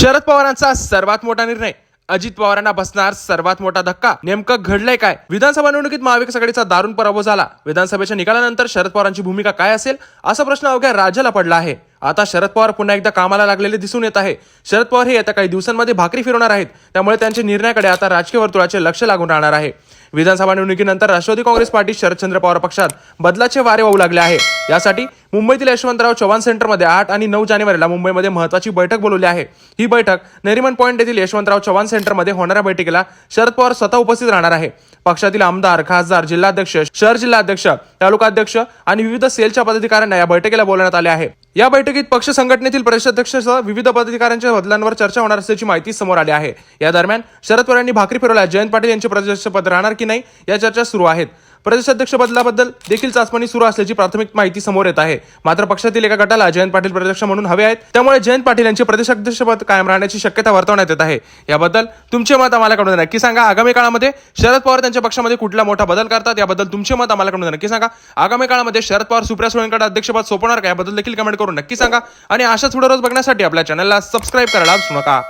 शरद पवारांचा सर्वात मोठा निर्णय. अजित पवारांना बसणार सर्वात मोठा धक्का. नेमकं घडलंय काय? विधानसभा निवडणुकीत महाविकास आघाडीचा दारुण पराभव झाला. विधानसभेच्या निकालानंतर शरद पवारांची भूमिका काय असेल? असा प्रश्न अवघ्या राज्याला पडला आहे. आता शरद पवार पुन्हा एकदा कामाला लागलेले दिसून येत आहे. शरद पवार हे येत्या काही दिवसांमध्ये भाकरी फिरवणार आहेत. त्यामुळे त्यांच्या निर्णयाकडे आता राजकीय वर्तुळाचे लक्ष लागून राहणार आहे. विधानसभा निवडणुकीनंतर राष्ट्रवादी काँग्रेस पार्टी शरदचंद्र पवार पक्षात बदलाचे वारे वाहू लागले आहे. यासाठी मुंबईतील यशवंतराव चव्हाण सेंटरमध्ये आठ आणि नऊ जानेवारीला मुंबईमध्ये महत्वाची बैठक बोलवली आहे. ही बैठक नरिमन पॉईंट येथील यशवंतराव चव्हाण सेंटरमध्ये होणाऱ्या बैठकीला शरद पवार स्वतः उपस्थित राहणार आहे. पक्षातील आमदार खासदार जिल्हाध्यक्ष शहर जिल्हाध्यक्ष तालुकाध्यक्ष आणि विविध सेलच्या पदाधिकाऱ्यांना या बैठकीला बोलवण्यात आले आहे. या बैठकीत पक्ष संघटनेतील प्रदेशाध्यक्षसह विविध पदाधिकाऱ्यांच्या बदलांवर चर्चा होणार असल्याची माहिती समोर आली आहे. या दरम्यान शरद पवार यांनी भाकरी फिरवल्या. जयंत पाटील यांचे प्रदेशाध्यक्षपद राहणार की नाही या चर्चा सुरू आहेत. प्रदेशाध्यक्ष बदलाबद्दल देखील चाचपणी सुरू असल्याची प्राथमिक माहिती समोर येत आहे. मात्र पक्षातील एका गटाला जयंत पाटील प्रदेशाध्यक्ष म्हणून हवे आहेत. त्यामुळे जयंत पाटील यांचे प्रदेशाध्यक्षपद कायम राहण्याची शक्यता वर्तवण्यात येत आहे. याबद्दल तुमचे मत आम्हाला कळून नक्की सांगा. आगामी काळामध्ये शरद पवार त्यांच्या पक्षामध्ये कुठला मोठा बदल करतात याबद्दल तुमचे मत आम्हाला कळून नक्की सांगा. आगामी काळामध्ये शरद पवार सुप्रिया सुळेंकडे अध्यक्षपद सोपवणार का याबद्दल देखील कमेंट करून नक्की सांगा. आणि अशाच व्हिडिओ रोज बघण्यासाठी आपल्या चॅनलला सबस्क्राईब करायला विसरू नका.